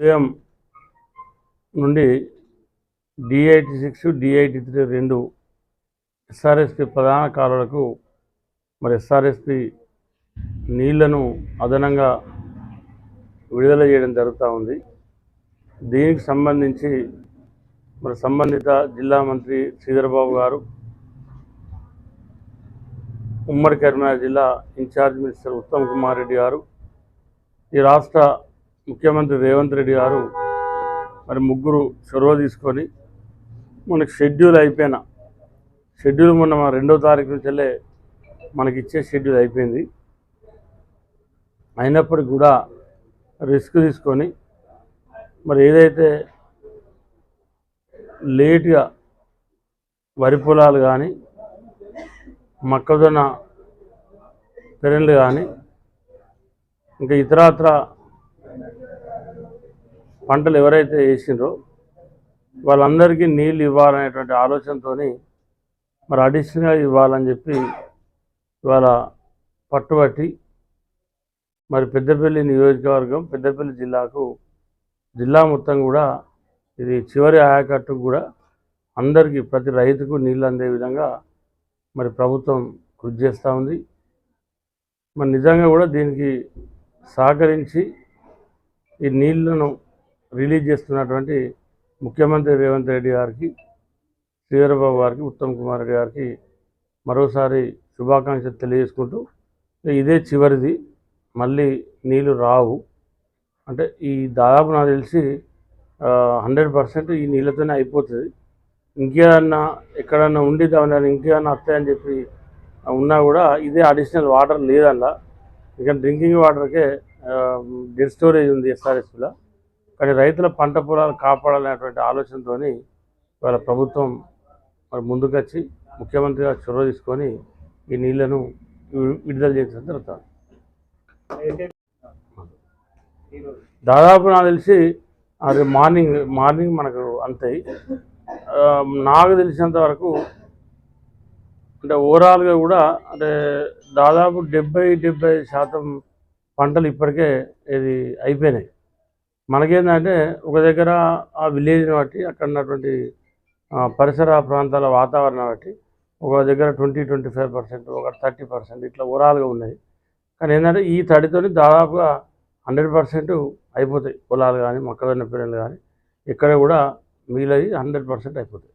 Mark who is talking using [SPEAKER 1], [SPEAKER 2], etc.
[SPEAKER 1] ఉదయం నుండి DIT six DIT three రెండు ఎస్ఆర్ఎస్పి ప్రధాన కాలువలకు మరి ఎస్ఆర్ఎస్పి నీళ్ళను అదనంగా విడుదల చేయడం జరుగుతూ ఉంది. దీనికి సంబంధించి మరి సంబంధిత జిల్లా మంత్రి శ్రీధరబాబు గారు ఉమ్మడి కరీంనగర్ జిల్లా ఇన్ఛార్జ్ మినిస్టర్ ఉత్తమ్ కుమార్ రెడ్డి గారు ఈ రాష్ట్ర ముఖ్యమంత్రి రేవంత్ రెడ్డి గారు మరి ముగ్గురు చొరవ తీసుకొని మనకి షెడ్యూల్ అయిపోయిన. షెడ్యూల్ మొన్న మన రెండో తారీఖు నుంచెల్లే మనకి ఇచ్చే షెడ్యూల్ అయిపోయింది. అయినప్పటికి కూడా రిస్క్ తీసుకొని మరి ఏదైతే లేట్గా వరి పొలాలు కానీ మొక్కజొన్న పెరళ్ళు కానీ ఇంకా ఇతరత్ర పంటలు ఎవరైతే వేసిండ్రో వాళ్ళందరికీ నీళ్ళు ఇవ్వాలనేటువంటి ఆలోచనతో మరి అడిషనల్ ఇవ్వాలని చెప్పి ఇవాళ పట్టుబట్టి మరి పెద్దపల్లి నియోజకవర్గం పెద్దపల్లి జిల్లాకు జిల్లా మొత్తం కూడా ఇది చివరి ఆయకట్టు కూడా అందరికీ ప్రతి రైతుకు నీళ్ళు అందే విధంగా మరి ప్రభుత్వం కృషి చేస్తూ ఉంది. మరి నిజంగా కూడా దీనికి సహకరించి ఈ నీళ్ళను రిలీజ్ చేస్తున్నటువంటి ముఖ్యమంత్రి రేవంత్ రెడ్డి గారికి శ్రీధరబాబు గారికి ఉత్తమ్ కుమార్ రెడ్డి గారికి మరోసారి శుభాకాంక్షలు తెలియజేసుకుంటూ ఇదే చివరిది. మళ్ళీ నీళ్ళు రావు. అంటే ఈ దాదాపు నాకు తెలిసి హండ్రెడ్ పర్సెంట్ ఈ నీళ్ళతోనే అయిపోతుంది. ఇంకేమన్నా ఎక్కడన్నా ఉండి దాని ఇంకేదన్నా వస్తాయని చెప్పి ఉన్నా కూడా ఇదే అడిషనల్ వాటర్ లేదల్లా ఇక డ్రింకింగ్ వాటర్కే డెడ్ స్టోరేజ్ ఉంది ఎస్ఆర్ఎస్లో కానీ రైతుల పంట పొలాలు కాపాడాలనేటువంటి ఆలోచనతో వాళ్ళ ప్రభుత్వం మరి ముందుకొచ్చి ముఖ్యమంత్రిగా చొరవ తీసుకొని ఈ నీళ్ళను విడుదల చేసిన జరుగుతుంది. దాదాపు నాకు తెలిసి అది మార్నింగ్ మార్నింగ్ మనకు అంతాయి నాకు తెలిసినంత వరకు అంటే ఓవరాల్గా కూడా అంటే దాదాపు డెబ్బై డెబ్బై శాతం పంటలు ఇప్పటికే ఇది అయిపోయినాయి. మనకేంటంటే ఒక దగ్గర ఆ విలేజ్ని బట్టి అక్కడ ఉన్నటువంటి పరిసర ప్రాంతాల వాతావరణం బట్టి ఒక దగ్గర ట్వంటీ ట్వంటీ ఫైవ్ పర్సెంట్ ఒక థర్టీ పర్సెంట్ ఇట్లా ఓవరాల్గా ఉన్నాయి. కానీ ఏంటంటే ఈ తడితోని దాదాపుగా హండ్రెడ్ పర్సెంట్ అయిపోతాయి. పొలాలు కానీ మొక్కజొన్న పిల్లలు కానీ ఇక్కడ కూడా మిగిలి హండ్రెడ్ పర్సెంట్ అయిపోతాయి.